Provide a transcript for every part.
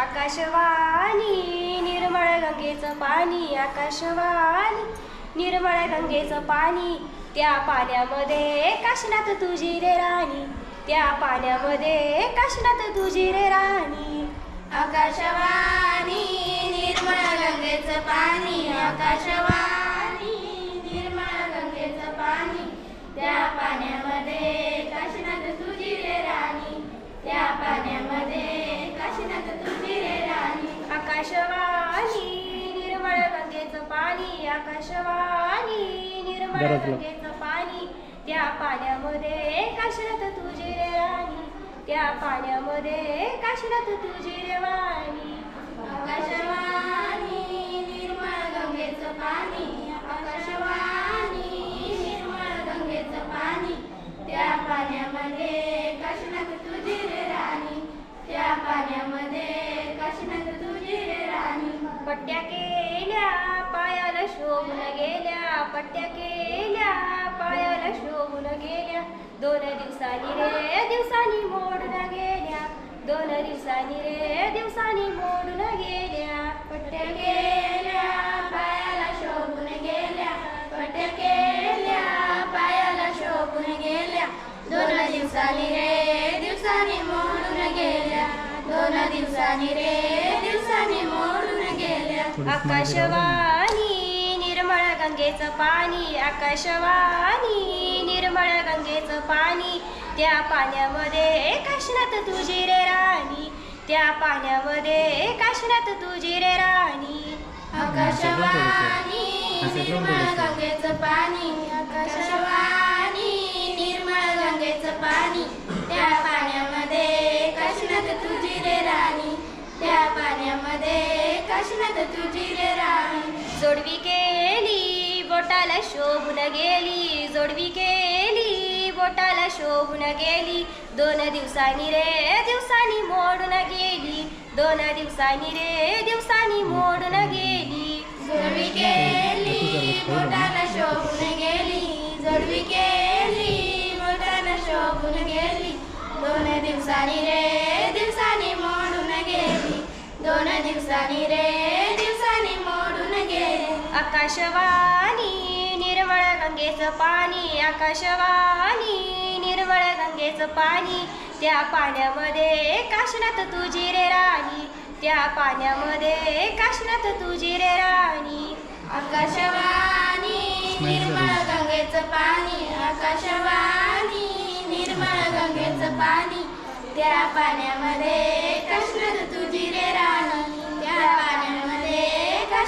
आकाशवाणी निर्मळ गंगेचं पाणी आकाशवाणी निर्मळ गंगेचं पाणी त्या पाण्यामध्ये काशनात तुझी रे राणी त्या पाण्यामध्ये काशनात तुझी रे राणी. आकाशवाणी निर्मळ गंगेचं पाणी आकाशवाणी निर्मळ गंगेचं पाणी त्या पाण्यामध्ये काशनात तुझी रे राणी त्या पाण्यामध्ये आकाशवाणी निर्मळ गंगेचं पाणी आकाशवाणी निर्मळ. गंगेचं पाणी त्या पाण्यामध्ये काशनाथ तुझी रे राणी त्या पाण्यामध्ये काशनाथ तुझी रे वाणी आकाशवाणी पट्ट्या केल्या पायाला शोभून गेल्या. दोन दिवसांनी रे दिवसांनी मोडून गेल्या. दोन दिवसांनी रे दिवसांनी मोडून गेल्या. पट्ट्या गेल्या पायाला शोभून गेल्या. पट्ट्या केल्या पायाला शोभून गेल्या. दोन दिवसांनी रे दिवसांनी मोडून गेल्या. दोन दिवसांनी रे दिवसांनी मोडून गेल्या. आकाशवाणी निर्मळ गंगेचं पाणी आकाशवाणी. निर्मळ गंगेचं पाणी त्या पाण्यामध्ये काशनाथ तुझी रे राणी. त्या पाण्यामध्ये काशनाथ तुझी रे राणी. आकाशवाणी निर्मळ गंगेचं पाणी आकाशवाणी. निर्मळ गंगेचं पाणी त्या पाण्यामध्ये काशीनाथ तुझी रे राणी. त्या पाण्यामध्ये काशीनाथ तुझी रे राणी जोडवी केली बोटाला शोभून गेली जोडवी केली बोटाला शोभून गेली दोन दिवसांनी रे दिवसांनी मोडून गेली दोन दिवसांनी रे दिवसांनी मोडून गेली जोडवी केली बोटाला शोभून गेली जोडवी केली बोटाला शोभून गेली दोन दिवसांनी रे दिवसांनी मोड दिवसांनी रे दिवसांनी मोडून गेली आकाशवाणी निर्मळ गंगेचं पाणी आकाशवाणी निर्मळ गंगेचं पाणी त्या पाण्यामध्ये काशनाथ तुझी रे राणी त्या पाण्यामध्ये काशनाथ तुझी रे राणी आकाशवाणी निर्मळ गंगेचं पाणी आकाशवाणी निर्मळ गंगेचं पाणी त्या पाण्यामध्ये काश्मीर तुझी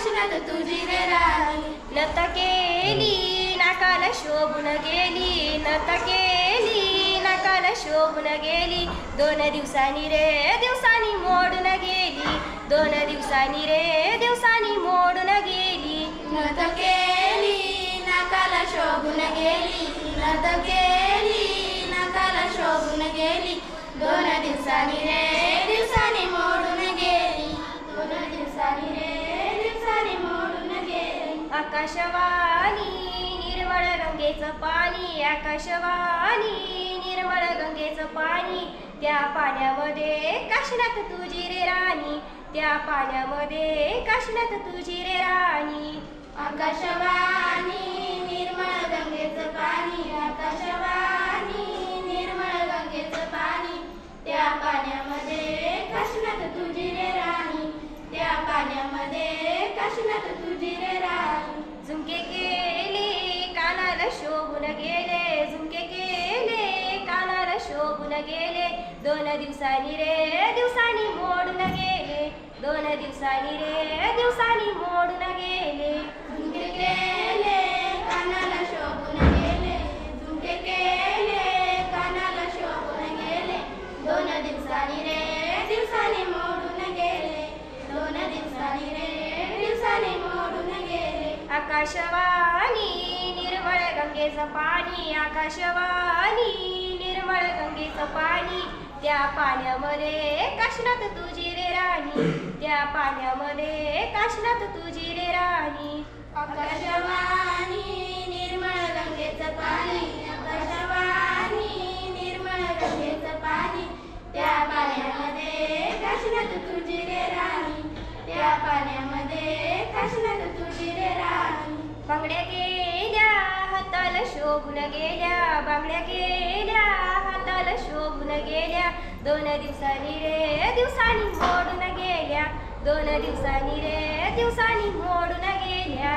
पाण्यामध्ये तुझी रे राणी नत केली नाकाला शोभून गेली नत केली नाकाला शोभून गेली दोन दिवसांनी रे दिवसांनी मोडून गेली दोन दिवसांनी रे दिवसांनी मोडून गेली नत केली नाकाला शोभून गेली नत केली नाकाला शोभून गेली दोन दिवसांनी रे आकाशवाणी निर्मळ गंगेचं पाणी आकाशवाणी निर्मळ गंगेचं पाणी त्या पाण्यामध्ये काशनाथ तुझी रे राणी त्या पाण्यामध्ये काशनाथ तुझी रे राणी. आकाशवाणी शोभून गेले. दोन दिवसांनी रे दिवसांनी मोडून गेले. दोन दिवसांनी रे दिवसांनी मोडून गेले. झुमके केले कानाला शोभून गेले. झुमके केले कानाला शोभून गेले. दोन दिवसांनी रे दिवसांनी मोडून गेले. दोन दिवसांनी रे दिवसांनी मोडून गेले. आकाशवाणी निर्मळ गंगेचं पाणी आकाशवाणी. पाणी त्या पाण्यामध्ये काशनात तुझी रे राणी. त्या पाण्यामध्ये काशनात तुझी रे राणी. आकाशवाणी निर्मळ गंगेचं पाणी. निर्मळ पाणी. त्या राणी. त्या पाण्यामध्ये बांगड्या केल्या हाताला शोभून गेल्या. बांगड्या केल्या गेल्या दोन दिवसांनी रे दिवसांनी मोडून गेल्या दोन दिवसांनी रे दिवसांनी मोडून गेल्या